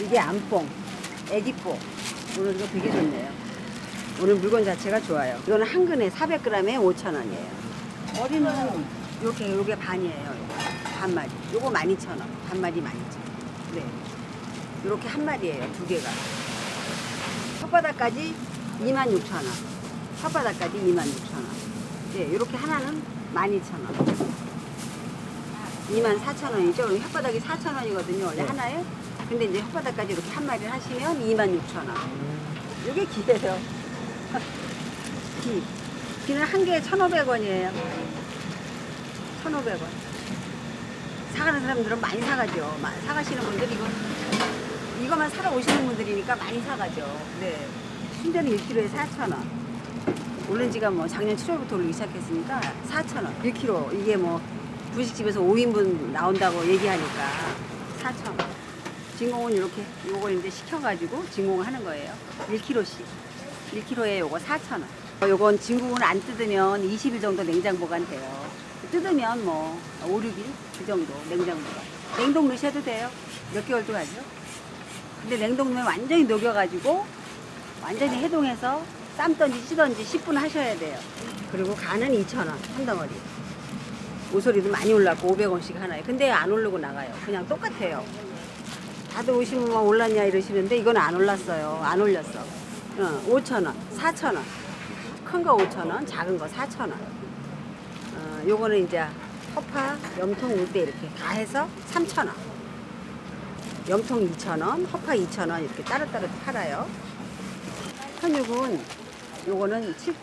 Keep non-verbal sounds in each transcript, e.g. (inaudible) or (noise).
이게 암뽕, 애기뽕. 오늘 이거 되게 좋네요. 오늘 물건 자체가 좋아요. 이거는 한 근에 400g에 5,000원이에요. 머리는 요렇게 요게 반이에요. 반 마리. 요거 12,000원. 반 마리 12,000원. 네. 요렇게 한 마리예요. 두 개가. 혓바닥까지 26,000원. 혓바닥까지 26,000원. 네, 요렇게 하나는 12,000원. 24,000원이죠. 혓바닥이 4,000원이거든요. 원래 하나에. 근데 이제 혓바닥까지 이렇게 한 마리를 하시면 26,000원. 요게 기예요. 기. 기는 한 개에 1,500원이에요. 1,500원. 사가는 사람들은 많이 사가죠. 마- 사가시는 분들 이거 이거만 사러 오시는 분들이니까 많이 사가죠. 네. 순대는 1kg에 4,000원. 오른 지가 뭐 작년 7월부터 올리기 시작했으니까 4,000원. 1kg. 이게 뭐 분식집에서 5인분 나온다고 얘기하니까 4,000원. 진공은 이렇게 요걸 이제 시켜가지고 진공을 하는 거예요. 1kg씩. 1kg에 요거 4,000원. 요건 진공을 안 뜯으면 20일 정도 냉장 보관돼요. 뜯으면 뭐 5, 6일 그 정도 냉장 보관. 냉동 넣으셔도 돼요. 몇 개월도 가죠. 근데 냉동 넣으면 완전히 녹여가지고 완전히 해동해서 삶던지 찌던지 10분 하셔야 돼요. 그리고 간은 2,000원 한 덩어리. 모서리도 많이 올랐고 500원씩 하나에. 근데 안 오르고 나가요. 그냥 똑같아요. 다들 오시면 막 올랐냐 이러시는데 이건 안 올랐어요. 안 올렸어. 어, 5,000원, 4,000원. 큰 거 5,000원, 작은 거 4,000원. 어, 요거는 이제 허파, 염통, 울대 이렇게 다 해서 3,000원. 염통 2,000원, 허파 2,000원 이렇게 따로따로 팔아요. 현육은 요거는 7,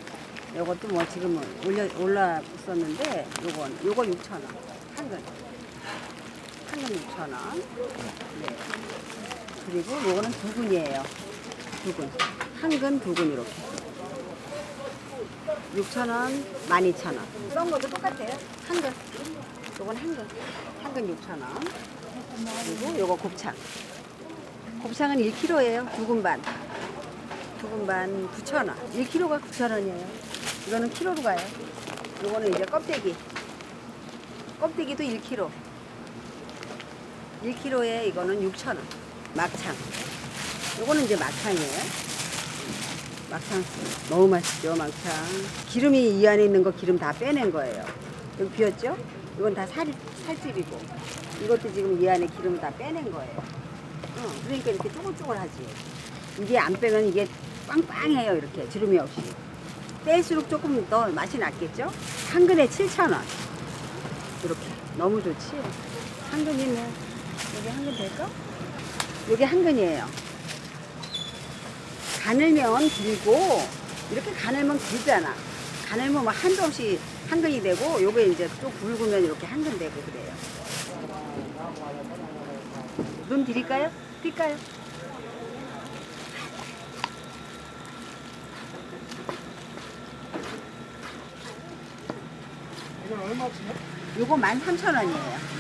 요것도 뭐 지금 올려, 올랐었는데 요건, 요거 6,000원. 한 근. 한근 6,000원. 네. 그리고 요거는 두 근이에요. 두 근. 한 근, 두근 이렇게. 6,000원, 12,000원. 썬 것도 똑같아요. 한 근. 요건 한 근. 한근 6,000원. 그리고 요거 곱창. 곱창은 1kg예요. 두근 반. 두근 반 9,000원. 1kg가 9,000원이에요. 이거는 키로로 가요. 요거는 이제 껍데기. 껍데기도 1kg. 1kg에 이거는 6,000원. 막창. 요거는 이제 막창이에요. 막창 너무 맛있죠, 막창. 기름이 이 안에 있는 거 기름 다 빼낸 거예요. 여기 비었죠? 이건 다 살, 살집이고. 이것도 지금 이 안에 기름을 다 빼낸 거예요. 어, 그러니까 이렇게 쪼글쪼글하지. 이게 안 빼면 이게 빵빵해요, 이렇게. 주름이 없이. 뺄수록 조금 더 맛이 낫겠죠? 한 근에 7,000원. 이렇게. 너무 좋지? 한 근이 뭐, 여기 한근 될까? 여기 한 근이에요. 가늘면 길고, 이렇게 가늘면 길잖아. 가늘면 뭐 한도 없이 한 근이 되고, 요게 이제 또 굵으면 이렇게 한근 되고 그래요. 눈 드릴까요? 뛸까요? 이건 얼마치냐? 요거 13,000원이에요.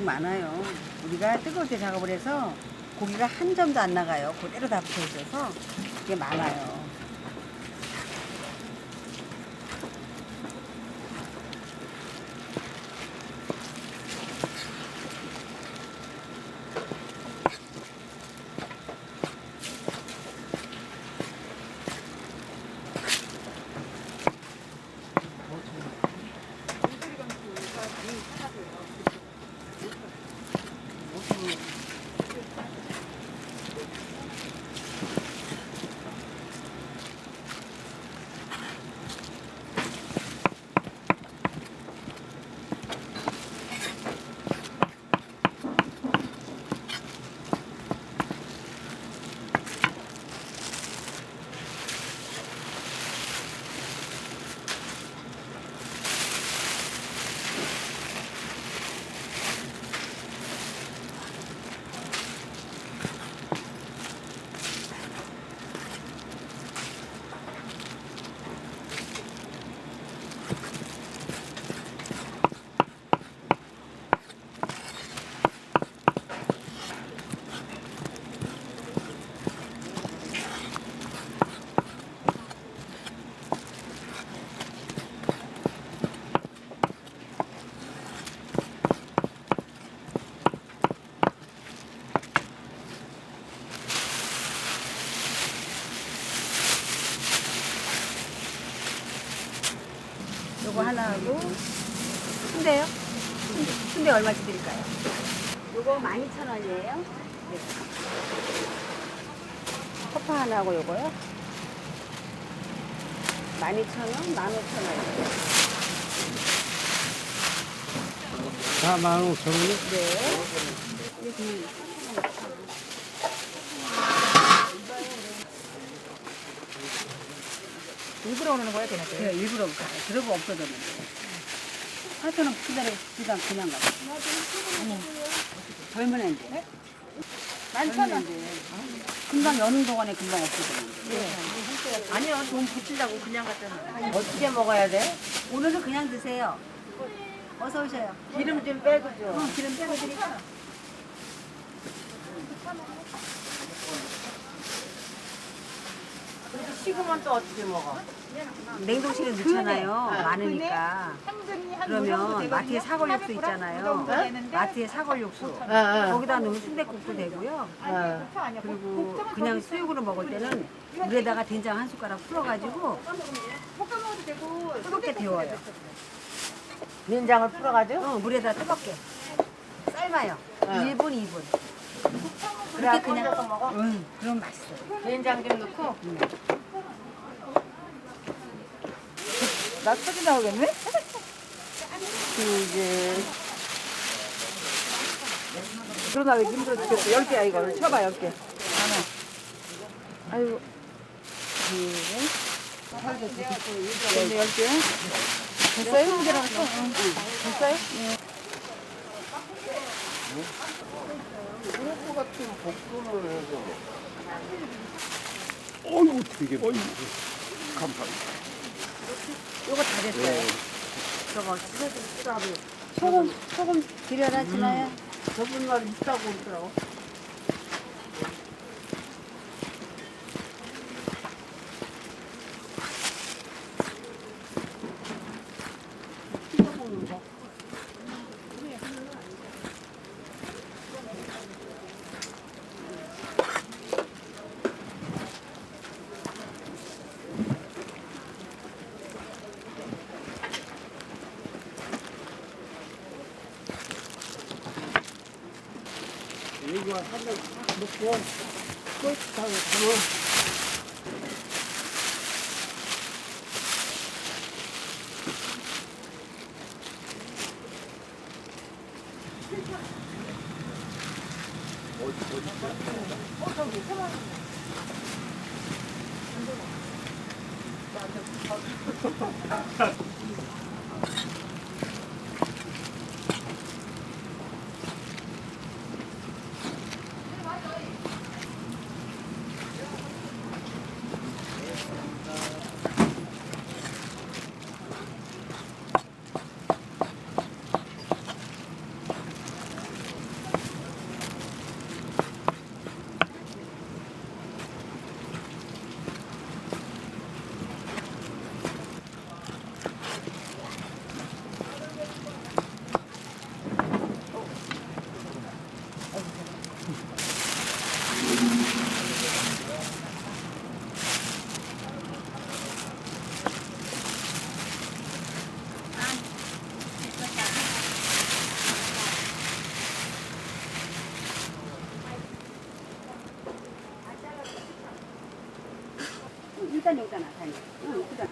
엄청 많아요. 우리가 뜨거울 때 작업을 해서 고기가 한 점도 안 나가요. 그대로 다 붙어 있어서 이게 많아요. 하고 순대요? 순대, 순대 얼마치 드릴까요? 요거 12,000원이에요. 네. 커파 하나하고 요거요? 12,000원, 15,000원. 4만 5천 원이? 네. 일부러 오는 거야, 걔네들? 제가 일부러 가요. 그러고 없어졌는데. 8,000원 기다려, 그냥, 그냥 가요. 젊은 애인데. 젊은 애인데. 금방 여는 동안에 금방 없어졌는데. 아니요, 돈 붙이려고 그냥 갔잖아. 어떻게 먹어야 돼? 오늘은 그냥 드세요. 어서 오셔요. 기름 좀 빼고 줘. 어, 기름 빼고? 그래도 식으면 또 어떻게 먹어? 냉동실에 넣잖아요. 많으니까. 그러면 마트에 사골 육수 있잖아요. 마트에 사골 육수. 거기다 넣으면 순대국도 되고요. 그리고 그냥 수육으로 먹을 때는 물에다가 된장 한 숟가락 풀어가지고 뜨겁게 데워요. 된장을 풀어가지고? 어, 물에다 뜨겁게 삶아요. 1분, 2분. 그렇게 그냥? 응, 그럼 맛있어요. 된장 좀 넣고? 나 사진 나오겠네? 이제. 그러나 왜 힘들어 죽겠어. 열 개야, 이거. 쳐봐, 열 개. 하나. 아이고. 네. 열 개. 됐어요? 스무 개 나왔어? 응. 됐어요? 그릇 같은 볶음을 해서. 어이구, 되게. 어이구. 감사합니다. 요거 다 됐어요. 저거 씻어도 소금 소금 드려라 지나야. 저분 말 있다고 그러더라고. 이거 한번 먹고, 끝하고 가면. (laughs) 那你就在哪看那你在